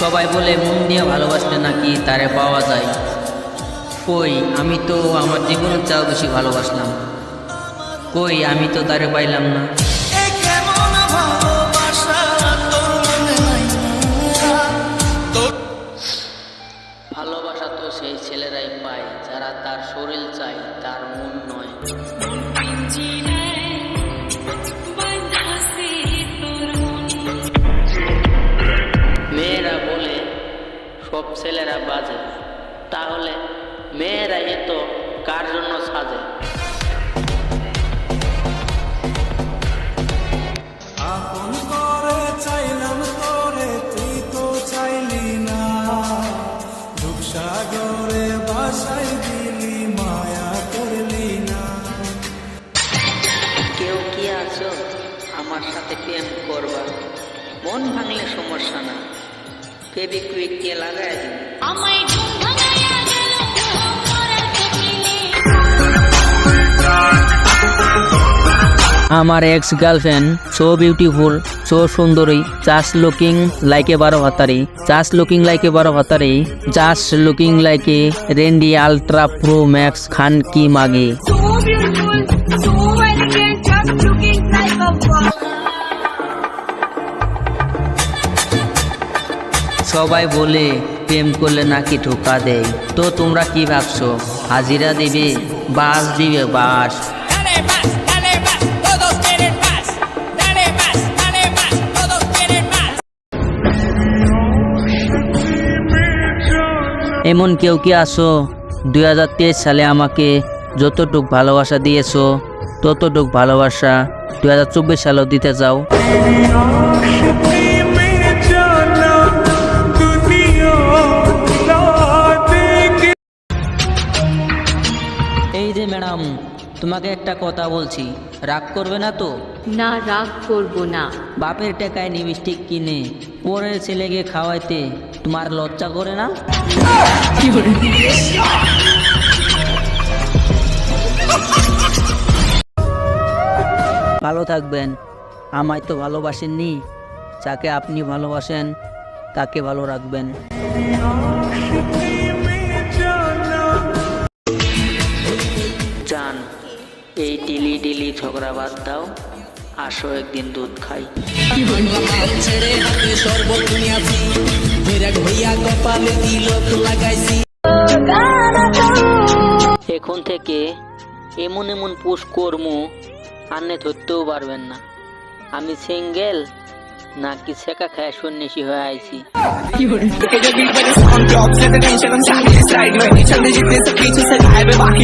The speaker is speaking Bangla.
সবাই বলে মন দিয়ে ভালোবাসলে নাকি তারে পাওয়া যায়? কই আমি তো আমার জীবনের চাও বেশি ভালোবাসলাম। কই আমি তো তারে পাইলাম না? ভালোবাসা তো সেই ছেলেরাই পায় যারা তার শরীর চায় তার মন নয়। ছেলেরা বাজে তাহলে মেয়েরা এত কার জন্য সাজে? আপন করে চাইলাম তোরে তুই তো চাইলি না। রূপসাগরে বাসাই দিলি মায়া করলি না। কেউ কি আছো আমার সাথে প্রেম করবা? মন ভাঙলে সমস্যা না। আমার ex girlfriend so beautiful so সুন্দরী জাস্ট লুকিং লাইকে বারো ভাতারি জাস্ট লুকিং লাইকে বারো ভাতারি জাস্ট লুকিং লাইকে রেন্ডি আলট্রা প্রো ম্যাক্স খান কি মাগে সবাই বলে প্রেম করলে নাকি ঠোকা দেয়? তো তোমরা কি ভাবছ? হাজিরা দিবে? বাস দিবে বাস. এমন কেউ কি আসো দু হাজার তেইশ সালে আমাকে যতটুক ভালোবাসা দিয়েছ ততটুক ভালোবাসা দুই হাজার চব্বিশ সালেও দিতে চাও। তোমাকে একটা কথা বলছি রাগ করবে না তো? না রাগ করব না। বাপের টাকায় লিপস্টিক কিনে পরের ছেলেকে খাওয়াইতে তোমার লজ্জা করে না? ভালো থাকবেন আমায় তো ভালোবাসেননি যাকে আপনি ভালোবাসেন তাকে ভালো রাখবেন। এই ডিলি ডিলি ঝগড়া বাদ দাও আসো একদিন দুধ খাই এখন থেকে এমন এমন পোষ কর্ম আন্নে ধরতেও পারবেন না আমি সিঙ্গেল নাকি শেখা খায় সন্ন্যাসী হয়ে আইছি